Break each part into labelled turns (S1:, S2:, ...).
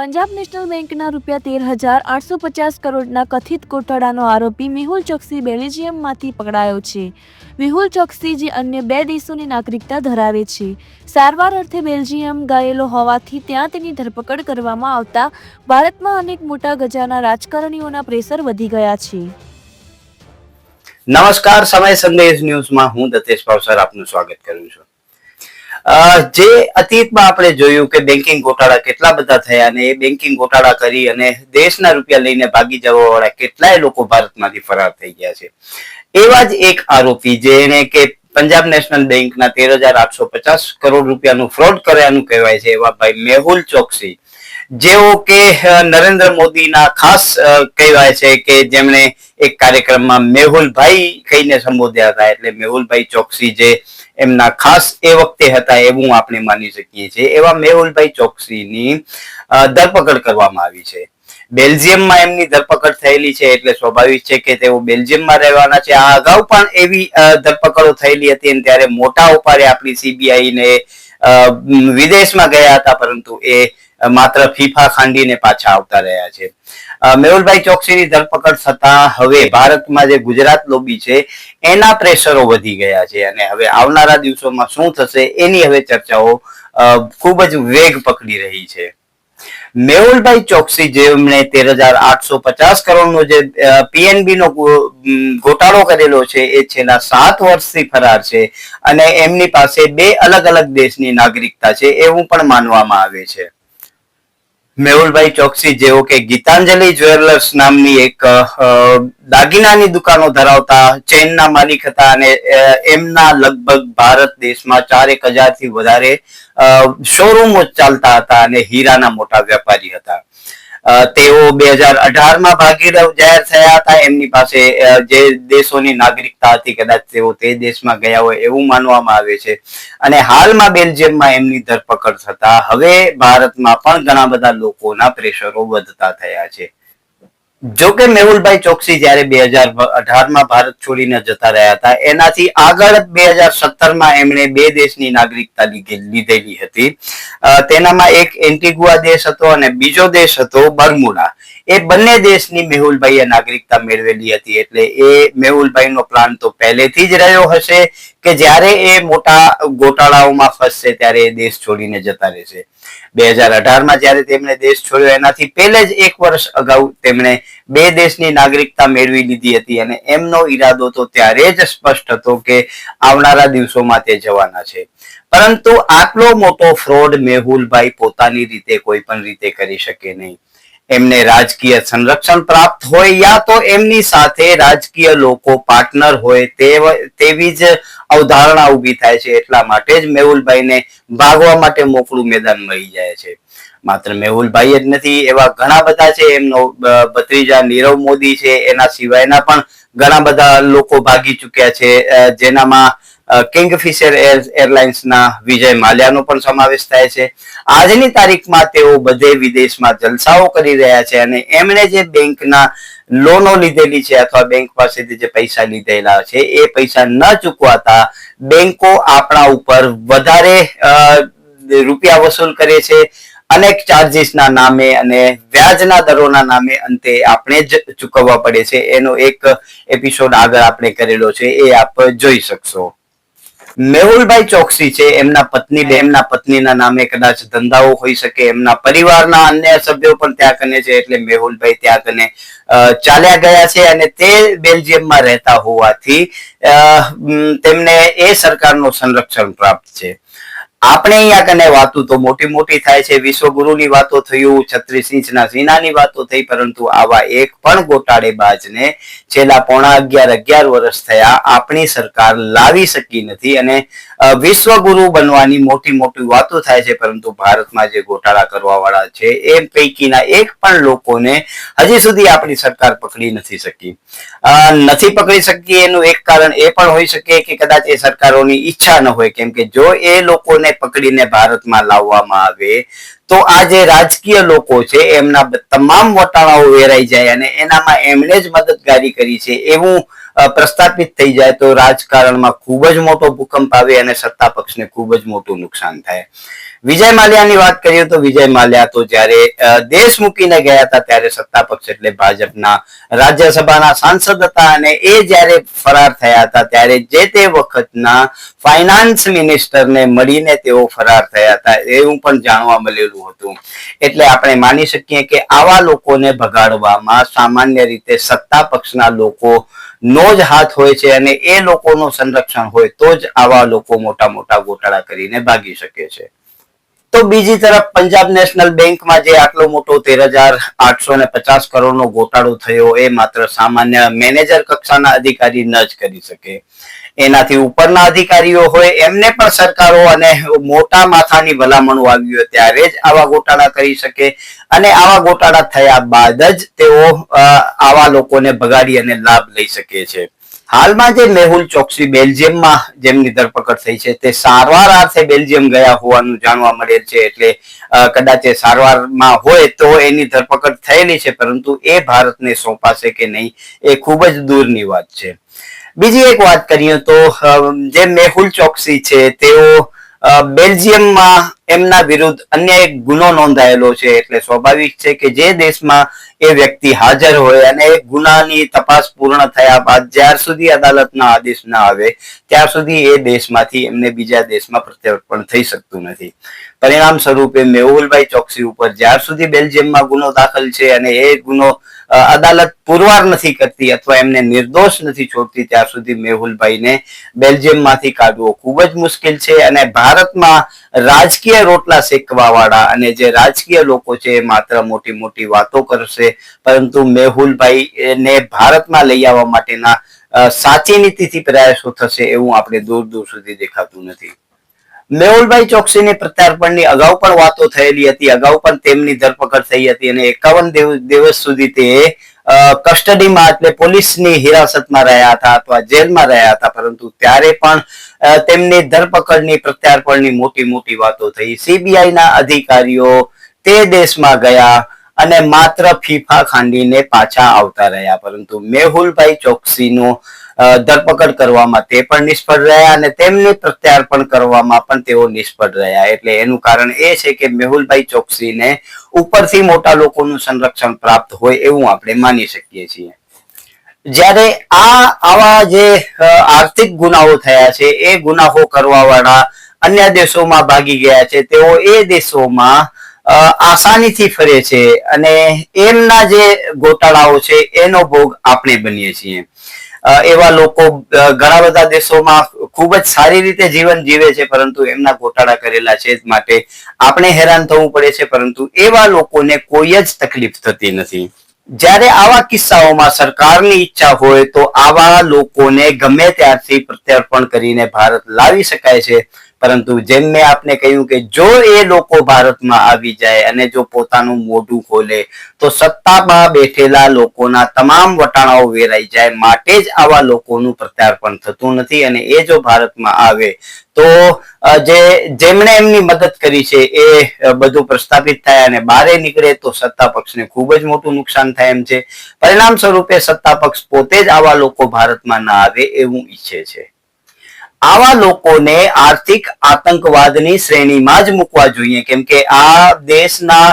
S1: Punjab national બેંકના રૂપિયા તેર હજાર આઠસો પચાસ કરોડના કથિત ગોટાળાનો આરોપી મેહુલ ચોકસી બેલ્જિયમમાંથી પકડાયો છે. મેહુલ ચોકસી જે અન્ય બે દેશોની નાગરિકતા ધરાવે છે. સારવાર અર્થે બેલ્જિયમ ગયેલો હોવાથી ત્યાં તેની ધરપકડ કરવામાં આવતા ભારતમાં અનેક મોટા ગજાના રાજકારણીઓના પ્રેશર વધી ગયા છે.
S2: નમસ્કાર, સમય સંદેશ ન્યૂઝમાં હું દતેશ પાવસર આપનું સ્વાગત કરું છું. જે અતીતમાં આપણે જોયું કે બેન્કિંગ ગોટાળા કેટલા બધા થયા અને એ બેન્કિંગ ગોટાળા કરી અને દેશના રૂપિયા લઈને ભાગી જવા વાળા કેટલાય લોકો ભારતમાંથી ફરાર થઈ ગયા છે. એવા જ એક આરોપી જેને કે પંજાબ નેશનલ બેંકના તેર હજાર આઠસો પચાસ કરોડ રૂપિયાનું ફ્રોડ કર્યાનું કહેવાય છે એવા ભાઈ મેહુલ ચોકસી. જેઓ કે નરેન્દ્ર મોદીના ખાસ કહેવાય છે કે જેમણે એક કાર્યક્રમમાં મેહુલભાઈ કહીને સંબોધ્યા હતા. એટલે મેહુલભાઈ ચોકસી જે એમના ખાસ એ વખતે હતા એવું આપણે માની શકીએ છીએ. એવા મેહુલભાઈ ચોકસીની ધરપકડ કરવામાં આવી છે. બેલ્જિયમમાં એમની ધરપકડ થયેલી છે એટલે સ્વાભાવિક છે કે તેઓ બેલ્જિયમમાં રહેવાના છે. આ અગાઉ પણ એવી ધરપકડો થયેલી હતી અને ત્યારે મોટા ઉપાડે આપણી સીબીઆઈ ને વિદેશમાં ગયા હતા પરંતુ એ માત્ર ફીફા ખાંડીને પાછા આવતા રહ્યા છે. મેહુલભાઈ ચોકસીની ધરપકડ થતા હવે ભારતમાં જે ગુજરાત લોબી છે, એના પ્રેશરો વધી ગયા છે અને હવે આવનારા દિવસોમાં શું થશે એની હવે ચર્ચાઓ ખૂબ જ વેગ પકડી રહી છે. મેહુલભાઈ ચોકસી જેમણે તેર હજાર આઠસો પચાસ કરોડનો જે પીએનબી નો ગોટાળો કરેલો છે, એ છેલ્લા સાત વર્ષથી ફરાર છે અને એમની પાસે બે અલગ અલગ દેશની નાગરિકતા છે એવું પણ માનવામાં આવે છે. મેહુલભાઈ ચોકસી જેઓ કે ગીતાંજલિ જ્વેલર્સ નામની એક દાગીનાની દુકાનો ધરાવતા, ચેનના માલિક હતા અને એમના લગભગ ભારત દેશમાં ચારેક હજારથી વધારે શોરૂમો ચાલતા હતા અને હીરાના મોટા વેપારી હતા. તેઓ બે હજાર અઢારમાં ભાગીરવ જાહેર થયા હતા. એમની પાસે જે દેશોની નાગરિકતા હતી, કદાચ તેઓ તે દેશમાં ગયા હોય એવું માનવામાં આવે છે. અને હાલમાં બેલ્જિયમમાં એમની ધરપકડ થતા હવે ભારતમાં પણ ઘણા બધા લોકોના પ્રેશરો વધતા થયા છે. જો કે મેહુલભાઈ ચોકસી જ્યારે બે હજાર અઢારમાં ભારત છોડીને જતા રહ્યા હતા, એનાથી આગળ બે હજાર સત્તરમાં એમણે બે દેશની નાગરિકતા લીધે- લીધેલી હતી. તેનામાં એક એન્ટિગુઆ દેશ હતો અને બીજો દેશ હતો બર્મુડા. એ બંને દેશની મેહુલભાઈએ નાગરિકતા મેળવેલી હતી. એટલે એ મેહુલભાઈનો પ્લાન તો પહેલેથી જ રહ્યો હશે કે જ્યારે એ મોટા ગોટાળાઓમાં ફસશે ત્યારે એ દેશ છોડીને જતા રહેશે. બે હજાર અઢારમાં જ્યારે તેમણે દેશ છોડ્યો, એનાથી પહેલે જ એક વર્ષ અગાઉ તેમણે બે દેશની નાગરિકતા મેળવી લીધી હતી અને એમનો ઈરાદો તો ત્યારે જ સ્પષ્ટ હતો કે આવનારા દિવસોમાં તે જવાના છે. પરંતુ આટલો મોટો ફ્રોડ મેહુલભાઈ પોતાની રીતે, કોઈ પણ રીતે કરી શકે નહીં. એમને રાજકીય સંરક્ષણ પ્રાપ્ત હોય યા તો એમની સાથે રાજકીય લોકો પાર્ટનર હોય તેવ- જ અવધારણા ઊભી થાય છે. એટલા માટે જ મેહુલભાઈને ભાગવા માટે મોકળું મેદાન મળી જાય છે. માત્ર મેહુલભાઈ જ નથી, એવા ઘણા બધા છે. એમનો ભત્રીજા નીરવ મોદી છે. એના સિવાયના પણ ઘણા બધા લોકો ભાગી ચૂક્યા છે. જેનામાં કિંગફિશર એરલાઇન્સના વિજય માલ્યાનો પણ સમાવેશ થાય છે. આજની તારીખમાં તેઓ બધે વિદેશમાં જલસાઓ કરી રહ્યા છે અને એમણે જે બેંકના લોનો લીધેલી છે અથવા બેંક પાસેથી જે પૈસા લીધેલા છે, એ પૈસા ન ચૂકવાતા બેંકો આપણા ઉપર વધારે રૂપિયા વસૂલ કરે છે અનેક ચાર્જીસના નામે અને વ્યાજના દરોના નામે અંતે આપણે જ ચૂકવવા પડે છે. એનો એક એપિસોડ આગળ આપણે કરેલો છે, એ આપ જોઈ શકશો. મેહુલભાઈ ચોકસી છે. એમના પત્ની એમના પત્નીના નામે કદાચ ધંધાઓ હોઈ શકે. એમના પરિવારના અન્ય સભ્યો પણ ત્યાં કને છે એટલે મેહુલભાઈ ત્યાં કને ચાલ્યા ગયા છે અને તે બેલ્જિયમમાં રહેતા હોવાથી તેમને એ સરકારનું સંરક્ષણ પ્રાપ્ત છે. આપણે અહીંયા કને વાતો તો મોટી મોટી થાય છે. વિશ્વગુરુની વાતો થયું, છત્રીસ ઇંચના સીનાની વાતો થઈ, પરંતુ આવા એક પણ ગોટાળેબાજને છેલ્લા પોણા અગિયાર અગિયાર વર્ષ થયા આપણી સરકાર લાવી શકી નથી અને વિશ્વગુરુ બનવાની મોટી મોટી વાતો થાય છે, પરંતુ ભારતમાં જે ગોટાળા કરવા વાળા છે, એ પૈકીના એક પણ લોકોને હજી સુધી આપણી સરકાર પકડી નથી શકી. નથી પકડી શકી એનું એક કારણ એ પણ હોઈ શકે કે કદાચ એ સરકારોની ઈચ્છા ન હોય, કેમ કે જો એ લોકોને પકડીને ભારતમાં લાવવામાં આવે, તો આ જે રાજકીય લોકો છે, એમના તમામ વટાણાઓ વેરાઈ જાય અને એનામાં એમણે જ મદદગારી કરી છે, એવું પ્રસ્થાપિત થઈ જાય તો રાજકારણમાં ખૂબ જ મોટો ભૂકંપ આવે અને સત્તા પક્ષને ખૂબ જ મોટું નુકસાન થાય. વિજય માલ્યાની વાત કરીએ તો વિજય માલ્યા તો જ્યારે દેશ મૂકીને ગયા હતા ત્યારે સત્તા પક્ષ એટલે ભાજપના રાજ્યસભાના સાંસદ હતા અને એ જ્યારે ફરાર થયા હતા ત્યારે જે તે વખતના ફાઇનાન્સ મિનિસ્ટરને મળીને તેઓ ફરાર થયા હતા એવું પણ જાણવા મળેલું હતું. એટલે આપણે માની શકીએ કે આવા લોકોને ભગાડવામાં સામાન્ય રીતે સત્તા પક્ષના લોકો નો જ હાથ હોય છે અને એ લોકોનું સંરક્ષણ હોય તો જ આવા લોકો મોટા મોટા ગોટાળા કરીને ભાગી શકે છે. તો બીજી તરફ પંજાબ નેશનલ બેંકમાં જે આટલો મોટો તેર હજાર આઠસો ને પચાસ કરોડનો ગોટાળો થયો, એ માત્ર સામાન્ય મેનેજર કક્ષાના અધિકારી ન જ કરી શકે. એનાથી ઉપરના અધિકારીઓ હોય, એમને પણ સરકારો અને મોટા માથાની ભલામણો આવી હોય ત્યારે જ આવા ગોટાળા કરી શકે અને આવા ગોટાળા થયા બાદ જ તેઓ આવા લોકોને ભગાડી અને લાભ લઈ શકે છે. હાલમાં જે મેહુલ ચોકસી બેલ્જિયમમાં જેમની ધરપકડ થઈ છે, તે સારવાર અર્થે બેલ્જિયમ ગયા હોવાનું જાણવા મળેલ છે. એટલે કદાચ એ સારવારમાં હોય તો એની ધરપકડ થયેલી છે, પરંતુ એ ભારતને સોંપાશે કે નહીં, એ ખૂબ જ દૂરની વાત છે. બીજી એક વાત કરીએ તો જે મેહુલ ચોકસી છે, તેઓ બેલ્જિયમમાં એમના વિરુદ્ધ અન્ય એક ગુનો નોંધાયેલો છે. એટલે સ્વાભાવિક છે કે જે દેશમાં એ વ્યક્તિ હાજર હોય અને એ ગુનાની તપાસ પૂર્ણ થયા બાદ જ્યાર સુધી અદાલતના આદેશ ના આવે, ત્યાર સુધી એ દેશમાંથી એમને બીજા દેશમાં પ્રત્યર્પણ થઈ શકતું નથી. પરિણામ સ્વરૂપે મેહુલભાઈ ચોકસી ઉપર જ્યાર સુધી બેલ્જિયમમાં ગુનો દાખલ છે અને એ ગુનો અદાલત પુરવાર નથી કરતી અથવા એમને નિર્દોષ નથી છોડતી, ત્યાર સુધી મેહુલભાઈને બેલ્જિયમમાંથી કાઢવો ખૂબ જ મુશ્કેલ છે અને ભારતમાં રાજકીય રોટલા શેકવા વાળા અને જે રાજકીય લોકો છે માત્ર મોટી મોટી વાતો કરશે. પરંતુ મેહુલભાઈ ને ભારતમાં લઈ આવવા માટેના સાચી નીતિથી પ્રયાસો થશે એવું આપણે દૂર દૂર સુધી દેખાતું નથી. મેહુલભાઈ ચોકસીની પ્રત્યાર્પણની અગાઉ પણ વાતો થયેલી હતી. અગાઉ પણ તેમની ધરપકડ થઈ હતી અને એકાવન દિવસ સુધી તે કસ્ટડીમાં એટલે પોલીસની હિરાસતમાં રહ્યા હતા અથવા જેલમાં રહ્યા હતા. પરંતુ ત્યારે પણ તેમની ધરપકડની, પ્રત્યાર્પણની મોટી મોટી વાતો થઈ. સીબીઆઈ ના અધિકારીઓ તે દેશમાં ગયા અને માત્ર ફીફા ખાંડીને પાછા આવતા રહ્યા. પરંતુ મેહુલભાઈ ચોકસીનો ધરપકડ કરવામાં તે પણ નિષ્ફળ રહ્યા અને તેમની પ્રત્યાર્પણ કરવામાં પણ તેઓ નિષ્ફળ રહ્યા. એટલે એનું કારણ એ છે કે મેહુલભાઈ ચોકસીને ઉપરથી મોટા લોકોનું સંરક્ષણ પ્રાપ્ત હોય એવું આપણે માની શકીએ છીએ. જ્યારે આ આવા જે આર્થિક ગુનાઓ થયા છે, એ ગુનાહો કરવા વાળા અન્ય દેશોમાં ભાગી ગયા છે, તેઓ એ દેશોમાં આસાનીથી ફરે છે અને એમના જે ગોટાળાઓ છે, એનો ભોગ આપણે બનીએ છીએ. એવા લોકો ઘણા બધા દેશોમાં ખૂબ જ સારી રીતે જીવન જીવે છે, પરંતુ એમના ગોટાળા કરેલા છે માટે આપણે હેરાન થવું પડે છે, પરંતુ એવા લોકોને કોઈ જ તકલીફ થતી નથી. જ્યારે આવા કિસ્સાઓમાં સરકારની ઈચ્છા હોય તો આવા લોકોને ગમે ત્યારથી પ્રત્યર્પણ કરીને ભારત લાવી શકાય છે. પરંતુ જેમ મેં આપને કહ્યું કે જો એ લોકો ભારતમાં આવી જાય અને જો પોતાનું મોઢું ખોલે, તો સત્તામાં બેઠેલા લોકોના તમામ વટાણાઓ વેરાઈ જાય. માટે જ આવા લોકોનું પ્રત્યાર્પણ થતું નથી અને એ જો ભારતમાં આવે, તો જે, જેમણે એમની મદદ કરી છે એ બધું પ્રસ્થાપિત થાય અને બારે નીકળે તો સત્તા પક્ષને ખૂબ જ મોટું નુકસાન થાય એમ છે. પરિણામ સ્વરૂપે સત્તા પક્ષ પોતે જ આવા લોકો ભારતમાં ના આવે એવું ઈચ્છે છે. આવા લોકોને આર્થિક આતંકવાદની શ્રેણીમાં જ મૂકવા જોઈએ. કેમ કે આ દેશના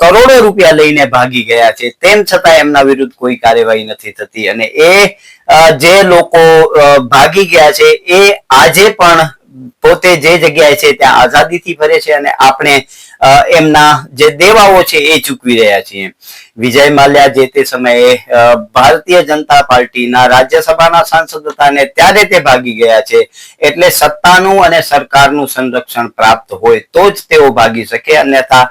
S2: કરોડો રૂપિયા લઈને ભાગી ગયા છે. તેમ છતાં એમના વિરુદ્ધ કોઈ કાર્યવાહી નથી થતી. અને એ જે લોકો ભાગી ગયા છે, એ આજે પણ પોતે જે જગ્યાએ છે, ત્યાં આઝાદીથી ફરે છે અને આપણે એમના જે દેવાઓ છે એ ચૂકવી રહ્યા છીએ. વિજય માલ્યા જે તે સમયે ભારતીય જનતા પાર્ટીના રાજ્યસભાના સાંસદ હતા અને ત્યારે તે ભાગી ગયા છે. એટલે સત્તાનું અને સરકારનું સંરક્ષણ પ્રાપ્ત હોય તો જ તેઓ ભાગી શકે, અન્યથા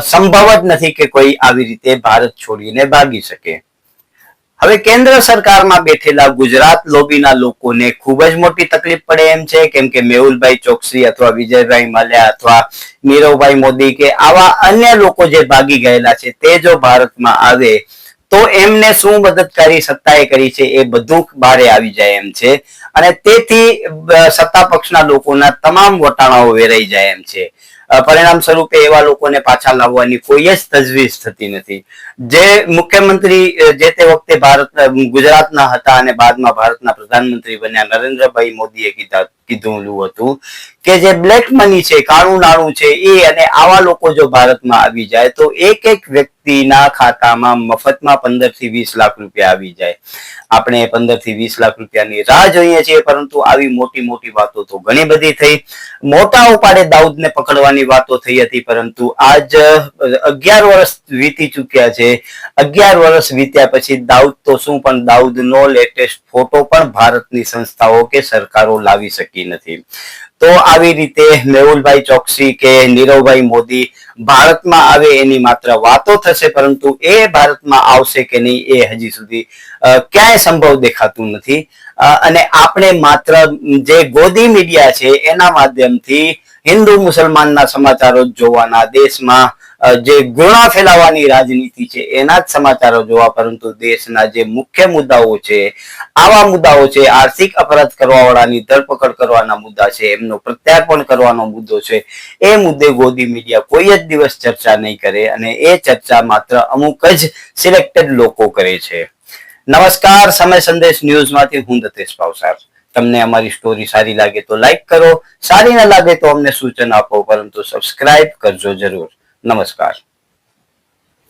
S2: સંભવ જ નથી કે કોઈ આવી રીતે ભારત છોડીને ભાગી શકે. હવે કેન્દ્ર સરકારમાં બેઠેલા ગુજરાત લોબીના લોકોને ખૂબ જ મોટી તકલીફ પડે એમ છે. કેમ કે મેહુલભાઈ ચોકસી અથવા વિજયભાઈ મલ્યા અથવા નીરવભાઈ મોદી કે આવા અન્ય લોકો જે ભાગી ગયેલા છે, તે જો ભારતમાં આવે, તો એમને શું મદદકારી સત્તાએ કરી છે એ બધું બારે આવી જાય એમ છે. અને તેથી સત્તા પક્ષના લોકોના તમામ વટાણાઓ વેરાઈ જાય એમ છે. પરિણામ સ્વરૂપે એવા લોકોને પાછા લાવવાની કોઈ જ તજવીજ થતી નથી. જે મુખ્યમંત્રી જે તે વખતે ભારત ગુજરાતના હતા અને બાદમાં ભારતના પ્રધાનમંત્રી બન્યા, નરેન્દ્રભાઈ મોદીએ કીધા, કીધું હતું કે જે બ્લેક મની છે, કાળું નાણું છે, એ અને આવા લોકો જો ભારતમાં આવી જાય, તો એક એક વ્યક્તિના ખાતામાં મફતમાં પંદરથી વીસ લાખ રૂપિયા આવી જાય. આપણે પંદરથી વીસ લાખ રૂપિયાની રાહ જોઈએ છીએ, પરંતુ આવી મોટી મોટી વાતો તો ઘણી બધી થઈ. મોટા ઉપાડે દાઉદને પકડવાની વાતો થઈ હતી, પરંતુ આજ અગિયાર વર્ષ વીતી ચૂક્યા છે. અગિયાર વર્ષ વીત્યા પછી દાઉદ તો શું પણ દાઉદનો લેટેસ્ટ ફોટો પણ ભારતની સંસ્થાઓ કે સરકારો લાવી શકી નથી. તો આવી રીતે મેહુલભાઈ ચોકસી કે નીરવભાઈ મોદી ભારતમાં આવે એની માત્ર વાતો થશે, પરંતુ એ ભારતમાં આવશે કે નહીં એ હજી સુધી ક્યાંય સંભવ દેખાતું નથી. અને આપણે માત્ર જે ગોદી મીડિયા છે એના માધ્યમથી હિન્દુ મુસલમાનના સમાચારો જોવાના દેશમાં જે ગુણા ફેલાવાની રાજનીતિ છે, એના જ સમાચારો જોવા, પરંતુ દેશના જે મુખ્ય મુદ્દાઓ છે, આવા મુદ્દાઓ છે, આર્થિક અપરાધ કરવાવાળાની ધરપકડ કરવાના મુદ્દા છે, એમનો પ્રત્યાર્પણ કરવાનો મુદ્દો છે, એ મુદ્દે ગોદી મીડિયા કોઈ જ દિવસ ચર્ચા નહીં કરે અને એ ચર્ચા માત્ર અમુક જ સિલેક્ટેડ લોકો કરે છે. નમસ્કાર, સમય સંદેશ ન્યૂઝમાંથી હું દતેશ પાવસાર તમને અમારી સ્ટોરી સારી લાગે તો લાઈક કરો, સારી ન લાગે તો અમને સૂચન આપો, પરંતુ સબસ્ક્રાઇબ કરજો જરૂર. નમસ્કાર.